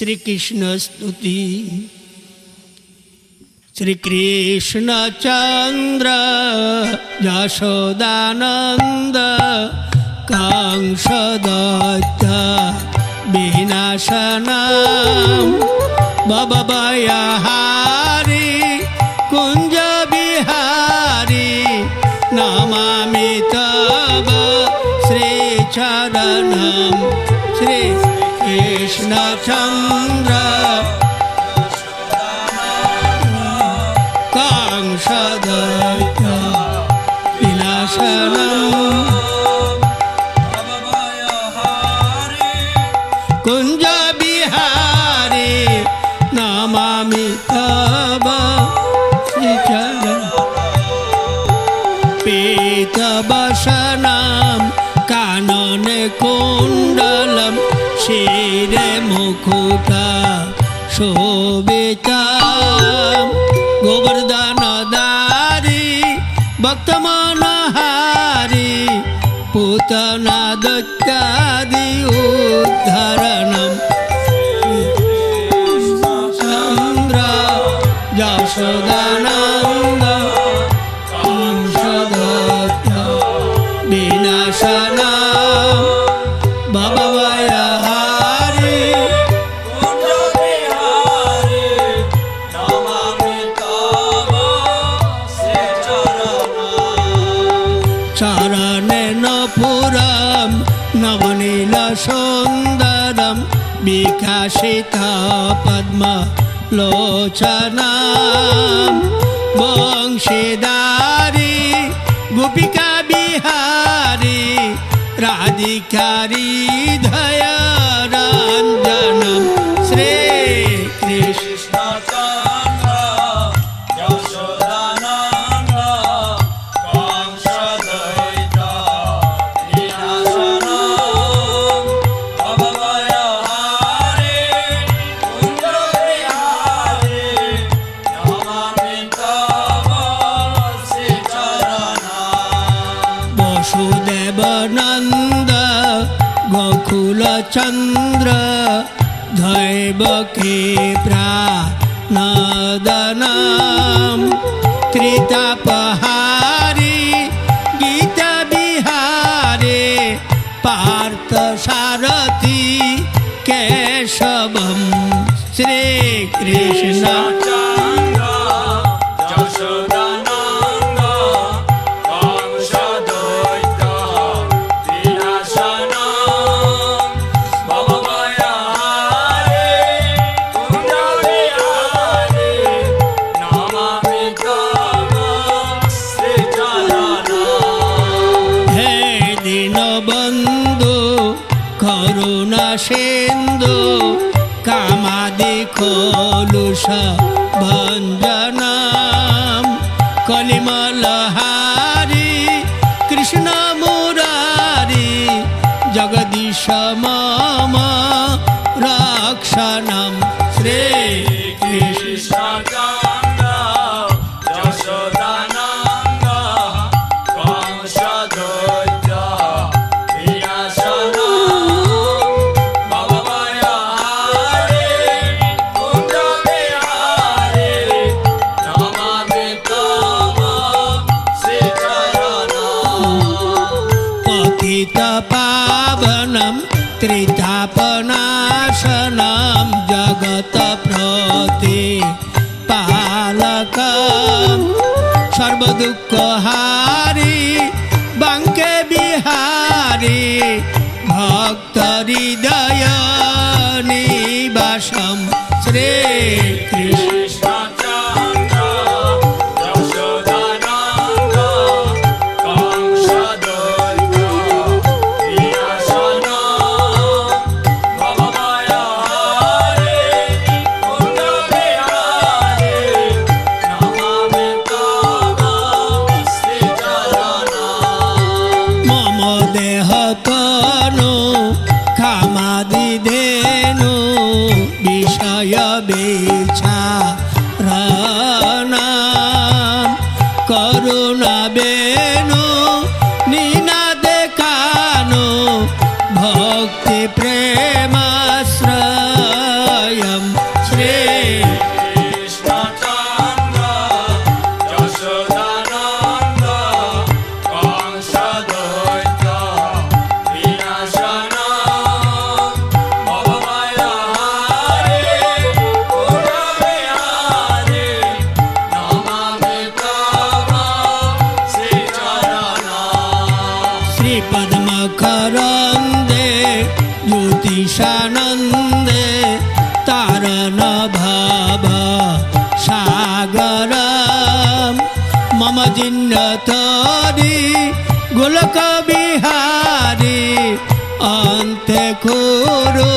শ্রীকৃষ্ণ স্তুতি। শ্রীকৃষ্ণচন্দ্র যশোদানন্দ কাংসদত্ত বিনাশনাম। ববয়হারি কুঞ্জ বিহারি নমামি তব শ্রীচরণম। কাংসদত্ত বিনাশনম। কুঞ্জ বিহারি নমামি তব শ্রীচরণ। পীতবসনাম কাননে কুণ্ডলম শিরে মুকুটা শোভিতাম গোবর্ধনদারি ভক্তমনহারি পুতনা দত্তাদি উদ্ধরণম। চন্দ্র বিকাশিত পদ্ম লোচনাম বংশীদারি গোপিকা বিহারি রাধিকারি গোকুল চন্দ্র ধৈব কে প্রাণদনাম ত্রিতাপহারি গীতা বিহারে দীনবন্ধু করুণা সিন্ধু কামাদি খোলুষ ভঞ্জনাম কলিমলহারি কৃষ্ণ মুরারি জগদীশ মম রক্ষণম। ত্রিতাপনাশনম জগত প্রতি পালক। সর্বদুঃখ হারি বাঙ্কে বিহারি ভক্ত হৃদয়। বেছা রানাম। করুণা বেনু নিনাদে দেখানো ভক্তি প্রেমাশ্রয়। জিন্নতরি গোলক বিহারী অন্তে করো